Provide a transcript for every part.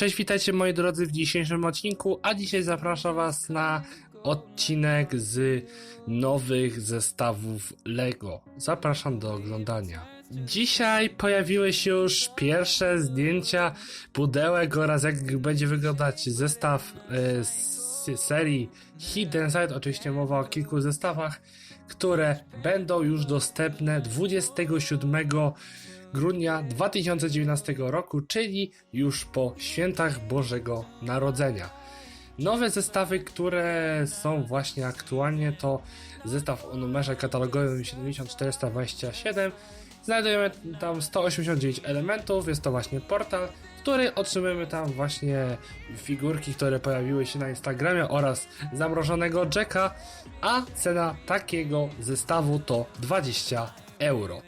Cześć, witajcie moi drodzy w dzisiejszym odcinku, a dzisiaj zapraszam was na odcinek z nowych zestawów LEGO. Zapraszam do oglądania. Dzisiaj pojawiły się już pierwsze zdjęcia pudełek oraz jak będzie wyglądać zestaw e, z serii Hidden Side. Oczywiście mowa o kilku zestawach, które będą już dostępne 27 grudnia 2019 roku, czyli już po świętach Bożego Narodzenia. Nowe zestawy, które są właśnie aktualnie, to zestaw o numerze katalogowym 7427. Znajdujemy tam 189 elementów, jest to właśnie portal, który otrzymujemy tam właśnie figurki, które pojawiły się na Instagramie oraz zamrożonego Jacka, a cena takiego zestawu to 20 euro.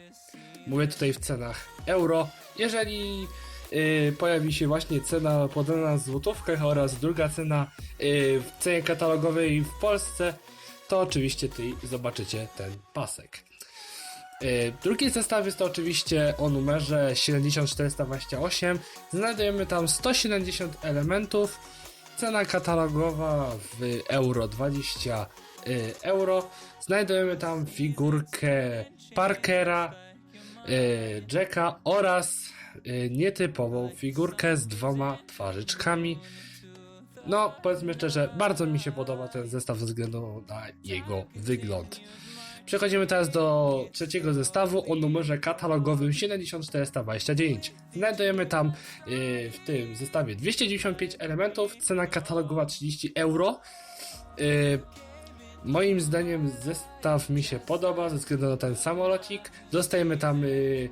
Mówię tutaj w cenach euro. Jeżeli y, pojawi się właśnie cena podana w złotówkach oraz druga cena y, w cenie katalogowej w Polsce, to oczywiście ty zobaczycie ten pasek. Y, Drugi zestaw jest to oczywiście o numerze 7428. Znajdujemy tam 170 elementów. Cena katalogowa w euro 20 y, euro. Znajdujemy tam figurkę Parkera, Jacka oraz y, nietypową figurkę z dwoma twarzyczkami. No, powiedzmy szczerze, bardzo mi się podoba ten zestaw ze względu na jego wygląd. Przechodzimy teraz do trzeciego zestawu o numerze katalogowym 7429. Znajdujemy tam yy, w tym zestawie 295 elementów, cena katalogowa 30 euro. Yy, moim zdaniem zestaw mi się podoba ze względu na ten samolocik. Dostajemy tam yy,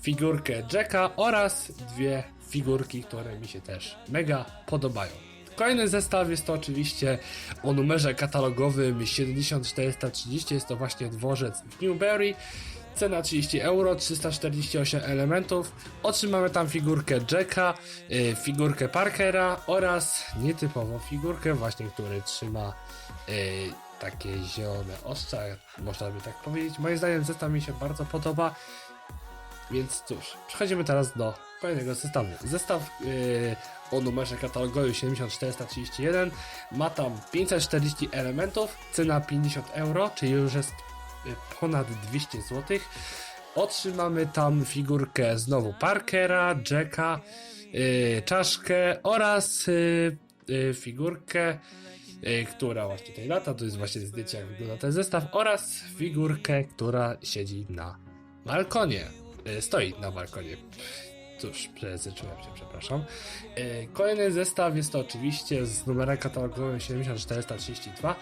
figurkę Jacka oraz dwie figurki, które mi się też mega podobają. Kolejny zestaw jest to oczywiście o numerze katalogowym 7430, jest to właśnie dworzec w Newberry. Cena 30 euro, 348 elementów. Otrzymamy tam figurkę Jacka, y, figurkę Parkera oraz nietypową figurkę, właśnie który trzyma y, takie zielone ostrza, można by tak powiedzieć. Moim zdaniem zestaw mi się bardzo podoba. Więc cóż, przechodzimy teraz do kolejnego zestawu. Zestaw yy, o numerze katalogowym 7431 ma tam 540 elementów, cena 50 euro, czyli już jest yy, ponad 200 zł. Otrzymamy tam figurkę znowu Parkera, Jacka, yy, czaszkę oraz yy, yy, figurkę, która właśnie tutaj lata, to jest właśnie zdjęcie jak wygląda ten zestaw oraz figurkę, która siedzi na balkonie. E, stoi na balkonie. Cóż, przejęzyczyłem się, przepraszam. E, Kolejny zestaw jest to oczywiście z numerem katalogowym 7432.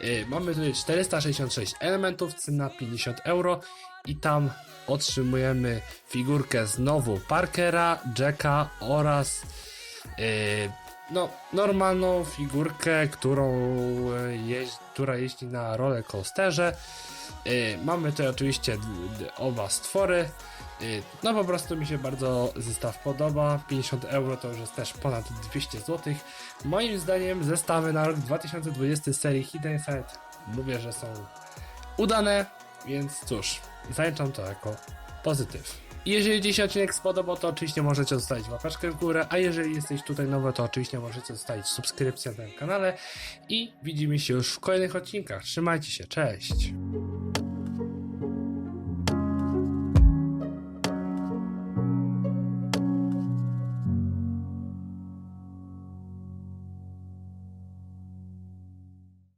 E, Mamy tutaj 466 elementów, cena 50 euro i tam otrzymujemy figurkę znowu Parkera, Jacka oraz e, no, normalną figurkę, którą e, jeździ, która jeździ na roller coasterze. E, Mamy tutaj oczywiście oba stwory. Y, No po prostu mi się bardzo zestaw podoba. 50 euro to już jest też ponad 200 zł. Moim zdaniem zestawy na rok 2020 z serii Hidden Side mówię, że są udane, więc cóż, zaliczam to jako pozytyw. Jeżeli dzisiaj odcinek spodobał, to oczywiście możecie zostawić łapeczkę w górę, a jeżeli jesteś tutaj nowy, to oczywiście możecie zostawić subskrypcję na tym kanale i widzimy się już w kolejnych odcinkach. Trzymajcie się, cześć!